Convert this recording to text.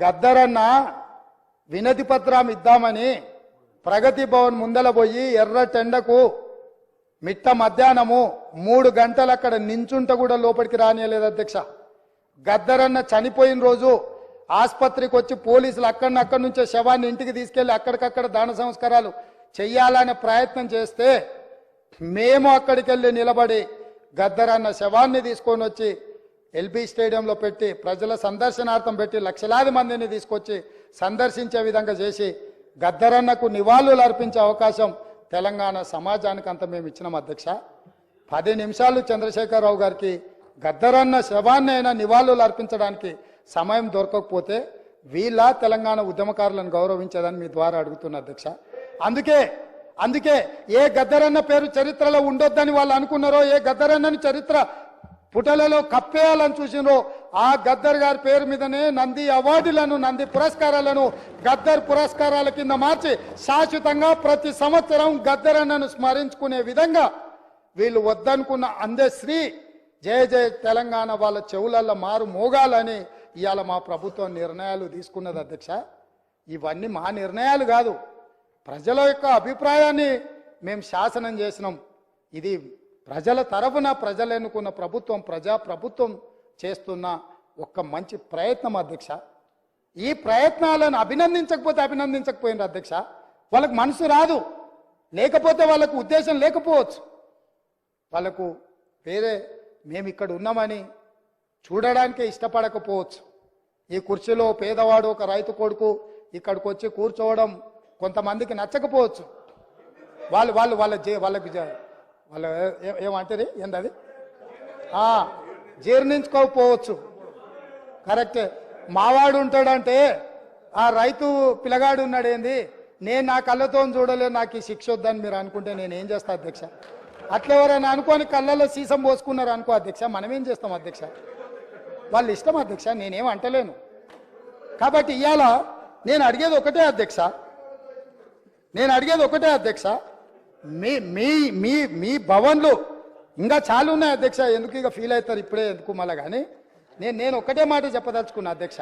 గద్దరన్న వినతి పత్రం ఇద్దామని ప్రగతి భవన్ ముందల పోయి ఎర్ర టెండకు మిట్ట మధ్యాహ్నము మూడు గంటలు అక్కడ నించుంట కూడా లోపలికి రానియలేదు అధ్యక్ష. గద్దరన్న చనిపోయిన రోజు ఆసుపత్రికి వచ్చి పోలీసులు అక్కడిని అక్కడి నుంచే శవాన్ని ఇంటికి తీసుకెళ్ళి అక్కడికక్కడ దాన సంస్కారాలు చెయ్యాలనే ప్రయత్నం చేస్తే మేము అక్కడికి వెళ్ళి నిలబడి గద్దరన్న శవాన్ని తీసుకొని వచ్చి ఎల్బీ స్టేడియంలో పెట్టి ప్రజల సందర్శనార్థం పెట్టి లక్షలాది మందిని తీసుకొచ్చి సందర్శించే విధంగా చేసి గద్దరన్నకు నివాళులు అర్పించే అవకాశం తెలంగాణ సమాజానికి అంత మేము ఇచ్చినాం అధ్యక్ష. పది నిమిషాలు చంద్రశేఖరరావు గారికి గద్దరన్న శవాన్ని అయినా నివాళులు అర్పించడానికి సమయం దొరకకపోతే వీళ్ళ తెలంగాణ ఉద్యమకారులను గౌరవించేదని మీ ద్వారా అడుగుతున్న అధ్యక్ష. అందుకే అందుకే ఏ గద్దరన్న పేరు చరిత్రలో ఉండొద్దని వాళ్ళు అనుకున్నారో ఏ గద్దరన్నని చరిత్ర పుటలలో కప్పేయాలని చూసినో ఆ గద్దర్ గారి పేరు మీదనే నంది అవార్డులను నంది పురస్కారాలను గద్దర్ పురస్కారాల కింద మార్చి శాశ్వతంగా ప్రతి సంవత్సరం గద్దర్ అన్నను స్మరించుకునే విధంగా వీళ్ళు వద్దనుకున్న అందశ్రీ జయ జయ తెలంగాణ వాళ్ళ చెవులల్లో మారు మోగాలని ఇవాళ మా ప్రభుత్వం నిర్ణయాలు తీసుకున్నది అధ్యక్ష. ఇవన్నీ మా నిర్ణయాలు కాదు. ప్రజల యొక్క అభిప్రాయాన్ని మేము శాసనం చేసినాం. ఇది ప్రజల తరఫున ప్రజలు ఎన్నుకున్న ప్రభుత్వం ప్రజా ప్రభుత్వం చేస్తున్న ఒక మంచి ప్రయత్నం అధ్యక్ష. ఈ ప్రయత్నాలను అభినందించకపోతే అభినందించకపోయింది అధ్యక్ష. వాళ్ళకు మనసు రాదు. లేకపోతే వాళ్ళకు ఉద్దేశం లేకపోవచ్చు. వాళ్ళకు వేరే మేము ఇక్కడ ఉన్నామని చూడడానికే ఇష్టపడకపోవచ్చు. ఈ కుర్చీలో పేదవాడు ఒక రైతు కొడుకు ఇక్కడికి వచ్చి కూర్చోవడం కొంతమందికి నచ్చకపోవచ్చు. వాళ్ళు వాళ్ళు వాళ్ళ జే వాళ్ళకి వాళ్ళు ఏమంటారు ఏందది? జీర్ణించుకోకపోవచ్చు. కరెక్టే. మావాడు ఉంటాడంటే ఆ రైతు పిల్లగాడు ఉన్నాడు ఏంది? నేను నా కళ్ళతో చూడలేదు నాకు ఈ శిక్ష వద్దని మీరు అనుకుంటే నేను ఏం చేస్తా అధ్యక్ష? అట్లా ఎవరైనా అనుకోని కళ్ళలో సీసం పోసుకున్నారు అనుకో అధ్యక్ష మనం ఏం చేస్తాం అధ్యక్ష? వాళ్ళ ఇష్టం అధ్యక్ష నేనేం అంటలేను. కాబట్టి ఇవాళ నేను అడిగేది ఒకటే అధ్యక్ష. నేను అడిగేది ఒకటే అధ్యక్ష. మీ మీ మీ మీ భవన్లు ఇంకా చాలా ఉన్నాయి అధ్యక్ష. ఎందుకు ఇక ఫీల్ అవుతారు ఇప్పుడే ఎందుకు మళ్ళా కానీ? నేను నేను ఒకటే మాట చెప్పదలుచుకున్నా అధ్యక్ష.